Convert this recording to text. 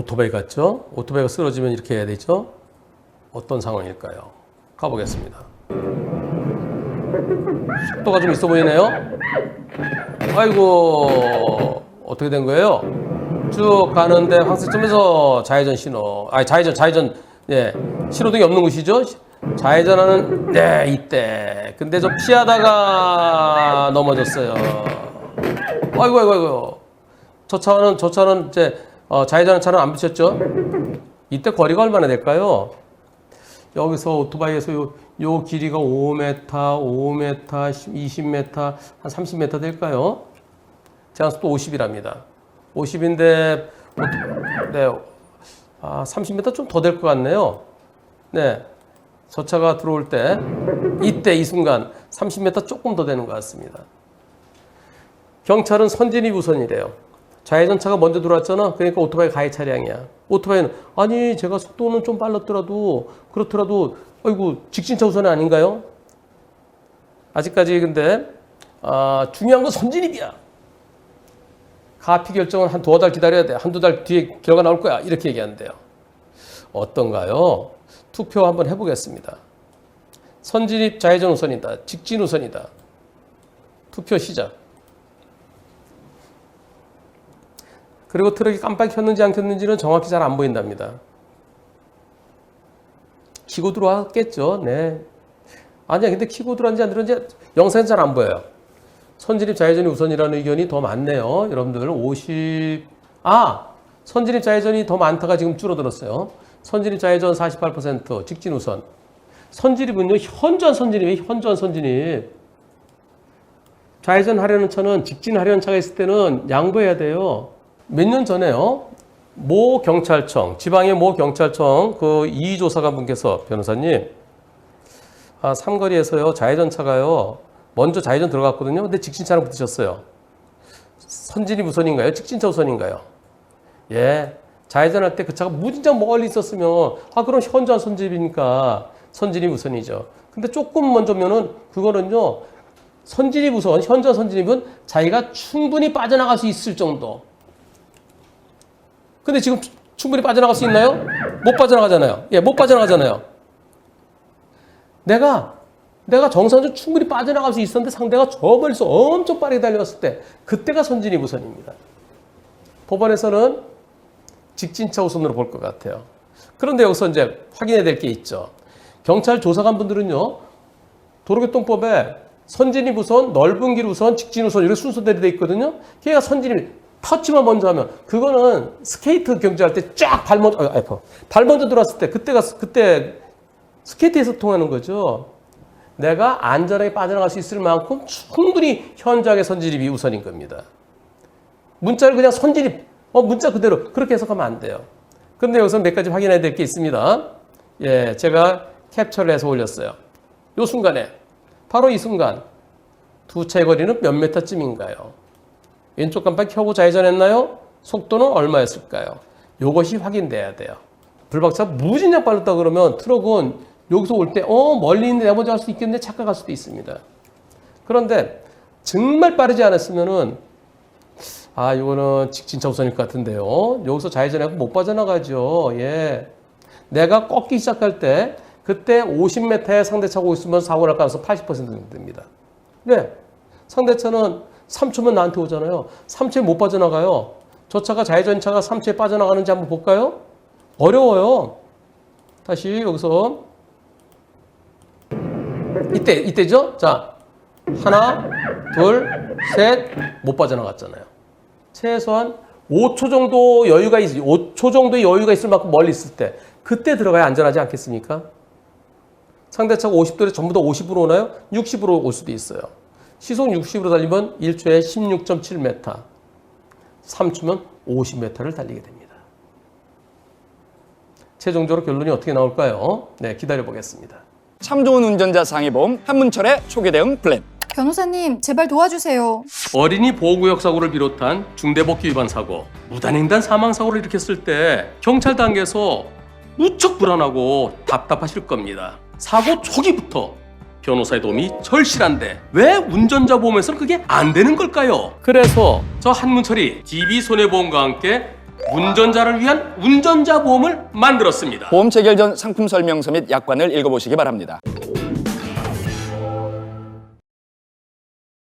오토바이 같죠? 오토바이가 쓰러지면 이렇게 해야 되죠? 어떤 상황일까요? 가보겠습니다. 속도가 좀 있어 보이네요? 아이고, 어떻게 된 거예요? 쭉 가는데 황색점에서 좌회전 신호, 아니, 좌회전, 좌회전, 예, 신호등이 없는 곳이죠? 좌회전하는, 네, 이때. 근데 저 피하다가 넘어졌어요. 아이고, 아이고, 아이고. 저 차는, 저 차는 이제, 어, 좌회전하는 차는 안 비쳤죠? 이때 거리가 얼마나 될까요? 여기서 오토바이에서 요, 요 길이가 5m, 5m, 20m, 한 30m 될까요? 제한속도 50이랍니다. 50인데, 네, 아, 30m 좀 더 될 것 같네요. 네. 저 차가 들어올 때, 이때, 이 순간, 30m 조금 더 되는 것 같습니다. 경찰은 선진입 우선이래요. 좌회전차가 먼저 들어왔잖아. 그러니까 오토바이 가해 차량이야. 오토바이는 아니 제가 속도는 좀 빨랐더라도 그렇더라도 아이고 직진차 우선이 아닌가요? 아직까지 근데 아, 중요한 건 선진입이야. 가피 결정은 한 두어 달 기다려야 돼. 한두 달 뒤에 결과 나올 거야. 이렇게 얘기한대요. 어떤가요? 투표 한번 해보겠습니다. 선진입 좌회전 우선이다. 직진 우선이다. 투표 시작. 그리고 트럭이 깜빡 켰는지 안 켰는지는 정확히 잘 안 보인답니다. 키고 들어왔겠죠. 네. 아니야, 근데 키고 들어왔는지 안 들어왔는지 영상에서 잘 안 보여요. 선진입 좌회전이 우선이라는 의견이 더 많네요. 여러분들 50... 아! 선진입 좌회전이 더 많다가 지금 줄어들었어요. 선진입 좌회전 48%, 직진 우선. 선진입은요, 현전 선진입이에요. 현전 선진입. 좌회전 하려는 차는 직진 하려는 차가 있을 때는 양보해야 돼요. 몇 년 전에요. 모 경찰청, 지방의 모 경찰청 그 이조사관 분께서 변호사님, 아, 삼거리에서요 좌회전차가요 먼저 좌회전 들어갔거든요. 근데 직진차랑 붙으셨어요. 선진이 우선인가요? 직진차 우선인가요? 예, 좌회전할 때 그 차가 무진장 멀리 있었으면 아 그럼 현전 선진이니까 선진이 우선이죠. 근데 조금 먼저면은 그거는요 선진이 우선, 현전 선진입은 자기가 충분히 빠져나갈 수 있을 정도. 근데 지금 추- 충분히 빠져나갈 수 있나요? 못 빠져나가잖아요. 예, 못 빠져나가잖아요. 내가 내가 정상적으로 충분히 빠져나갈 수 있었는데 상대가 저 멀리서 엄청 빠르게 달려왔을 때 그때가 선진이 우선입니다. 법원에서는 직진차 우선으로 볼 것 같아요. 그런데 여기서 이제 확인해야 될 게 있죠. 경찰 조사관 분들은요, 도로교통법에 선진입 우선, 넓은 길 우선, 직진 우선 이렇게 순서대로 돼 있거든요. 걔가 선진입 터치만 먼저 하면 그거는 스케이트 경주할 때 쫙 발 먼저 아, 아파. 발 먼저 들어왔을 때 그때가 그때 스케이트에서 통하는 거죠. 내가 안전하게 빠져나갈 수 있을 만큼 충분히 현장의 선진입이 우선인 겁니다. 문자를 그냥 선진입, 어, 문자 그대로 그렇게 해석하면 안 돼요. 근데 여기서 몇 가지 확인해야 될 게 있습니다. 예, 제가 캡처를 해서 올렸어요. 요 순간에, 바로 이 순간, 두 차의 거리는 몇 메타쯤인가요? 왼쪽 깜빡 켜고 좌회전했나요? 속도는 얼마였을까요? 요것이 확인돼야 돼요. 불박차 무진장 빨랐다 그러면 트럭은 여기서 올 때, 어, 멀리 있는데 먼저 갈수 있겠는데 착각할 수도 있습니다. 그런데 정말 빠르지 않았으면은, 아, 이거는 직진차 우선일 것 같은데요. 여기서 좌회전하고 못 빠져나가죠. 예. 내가 꺾기 시작할 때, 그때 50m에 상대차가 오고 있으면 사고 날 가능성 80% 정도 됩니다. 네. 상대차는 3초면 나한테 오잖아요. 3초에 못 빠져나가요. 저 차가 좌회전 차가 3초에 빠져나가는지 한번 볼까요? 어려워요. 다시 여기서 이때 이때죠? 자 하나 둘셋못 빠져나갔잖아요. 최소한 5초 정도 여유가 있 5초 정도의 여유가 있을 만큼 멀리 있을 때 그때 들어가야 안전하지 않겠습니까? 상대차가 50도에 전부 다 50으로 오나요? 60으로 올 수도 있어요. 시속 60으로 달리면 1초에 16.7m, 3초면 50m를 달리게 됩니다. 최종적으로 결론이 어떻게 나올까요? 네, 기다려 보겠습니다. 참 좋은 운전자 상해보험 한문철의 초기 대응 플랜. 변호사님, 제발 도와주세요. 어린이 보호구역 사고를 비롯한 중대법규 위반 사고, 무단횡단 사망 사고를 일으켰을 때 경찰 단계에서 무척 불안하고 답답하실 겁니다. 사고 초기부터 변호사의 도움이 절실한데 왜 운전자 보험에서는 그게 안 되는 걸까요? 그래서 저 한문철이 DB 손해보험과 함께 운전자를 위한 운전자 보험을 만들었습니다. 보험 체결 전 상품 설명서 및 약관을 읽어보시기 바랍니다.